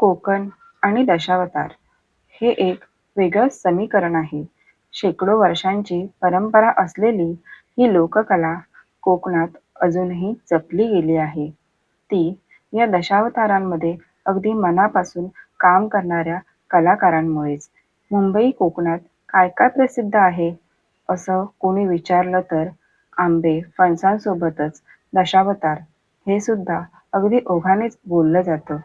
कोकण आणि दशावतार हे एक वेगळंच समीकरण आहे. शेकडो वर्षांची परंपरा असलेली ही लोककला कोकणात अजूनही जपली गेली आहे. ती या दशावतारांमध्ये अगदी मनापासून काम करणाऱ्या कलाकारांमुळेच. मुंबई कोकणात काय काय प्रसिद्ध आहे असं कोणी विचारलं तर आंबे फणसांसोबतच दशावतार हे सुद्धा अगदी ओघानेच बोललं जातं.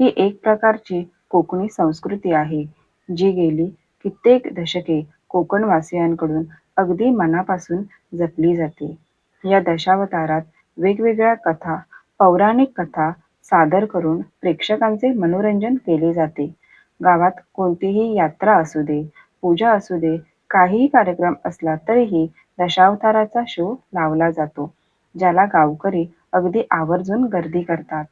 ही एक प्रकारची कोकणी संस्कृती आहे जी गेली कित्येक दशके कोकणवासियांकडून अगदी मनापासून जपली जाते. या दशावतारात वेगवेगळ्या कथा, पौराणिक कथा सादर करून प्रेक्षकांचे मनोरंजन केले जाते. गावात कोणतीही यात्रा असू दे, पूजा असू दे, काहीही कार्यक्रम असला तरीही दशावताराचा शो लावला जातो, ज्याला गावकरी अगदी आवर्जून गर्दी करतात.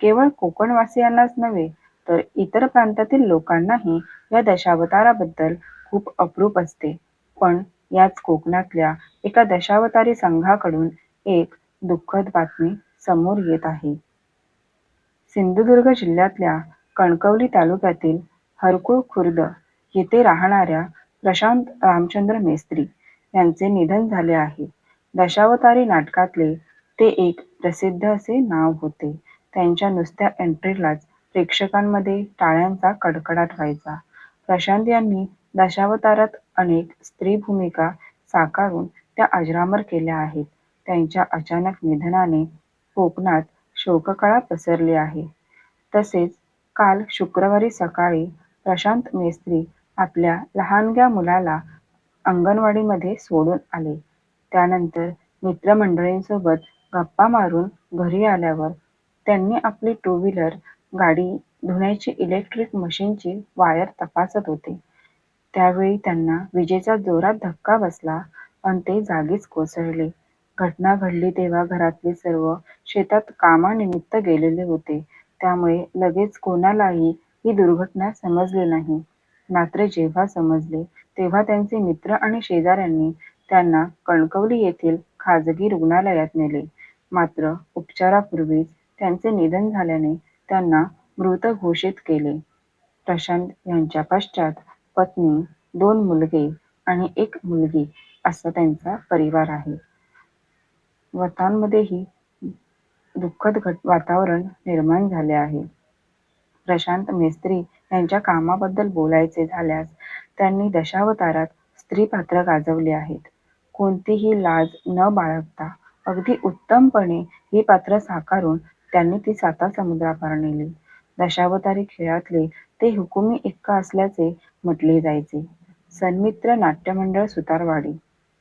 केवळ कोकणवासियांनाच नव्हे तर इतर प्रांतातील लोकांनाही या दशावताराबद्दल खूप अप्रूप असते. पण याच कोकणातल्या एका दशावतारी संघाकडून एक दुःखद बातमी समोर येत आहे. सिंधुदुर्ग जिल्ह्यातल्या कणकवली तालुक्यातील हरकुळ खुर्द येथे राहणाऱ्या प्रशांत रामचंद्र मेस्त्री यांचे निधन झाले आहे. दशावतारी नाटकातले ते एक प्रसिद्ध असे नाव होते. त्यांच्या नुसत्या एंट्रीलाच प्रेक्षकांमध्ये टाळ्यांचा कडकडाट व्हायचा. प्रशांत यांनी दशावतारात अनेक स्त्री भूमिका साकारून त्या अजरामर केल्या आहेत. त्यांच्या अचानक निधनाने कोकणात शोककळा पसरली आहे. तसेच काल शुक्रवारी सकाळी प्रशांत मेस्त्री आपल्या लहानग्या मुलाला अंगणवाडीमध्ये सोडून आले. त्यानंतर मित्रमंडळींसोबत गप्पा मारून घरी आल्यावर त्यांनी आपली टू व्हीलर गाडी धुण्याची इलेक्ट्रिक मशीनची वायर तपासत होते. त्यावेळी त्यांना विजेचा जोरात धक्का बसला अन ते जागीच कोसळले. घटना घडली तेव्हा घरातले सर्व शेतात कामानिमित्त गेलेले होते. त्यामुळे लगेच कोणालाही ही दुर्घटना समजली नाही. मात्र जेव्हा समजले तेव्हा त्यांचे मित्र आणि शेजाऱ्यांनी त्यांना कणकवली येथील खाजगी रुग्णालयात नेले. मात्र उपचारापूर्वीच त्यांचे निधन झाल्याने त्यांना मृत घोषित केले. प्रशांत यांच्या पश्चात पत्नी, दोन मुलगे आणि एक मुलगी असा त्यांचा परिवार आहे. वतांमध्येही दुःखद वातावरण निर्माण झाले आहे. प्रशांत मेस्त्री यांच्या कामाबद्दल बोलायचे झाल्यास त्यांनी दशावतारात स्त्री पात्र गाजवली आहेत. कोणतीही लाज न बाळगता अगदी उत्तमपणे ही पात्र साकारून त्यांनी ती सातासमुद्रापार नेली. दशावतारी खेळातले ते हुकुमी एक्का असल्याचे म्हटले जायचे. सन्मित्र नाट्यमंडळ सुतारवाडी,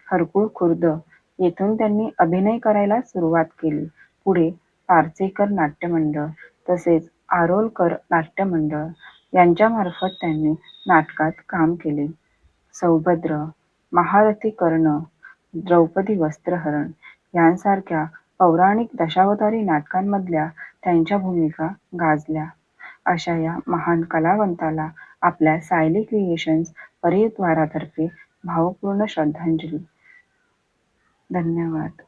हरकुळ खुर्द येथून त्यांनी अभिनय करायला सुरुवात केली. पुढे पारसेकर नाट्यमंडळ तसेच आरोलकर नाट्यमंडळ यांच्यामार्फत त्यांनी नाटकात काम केले. सौभद्र, महारथी कर्ण, द्रौपदी वस्त्रहरण यांसारख्या पौराणिक दशावतारी नाटकांमधल्या त्यांच्या भूमिका गाजल्या. अशा या महान कलावंताला आपल्या सायली क्रिएशन्स परिवारातर्फे भावपूर्ण श्रद्धांजली. धन्यवाद.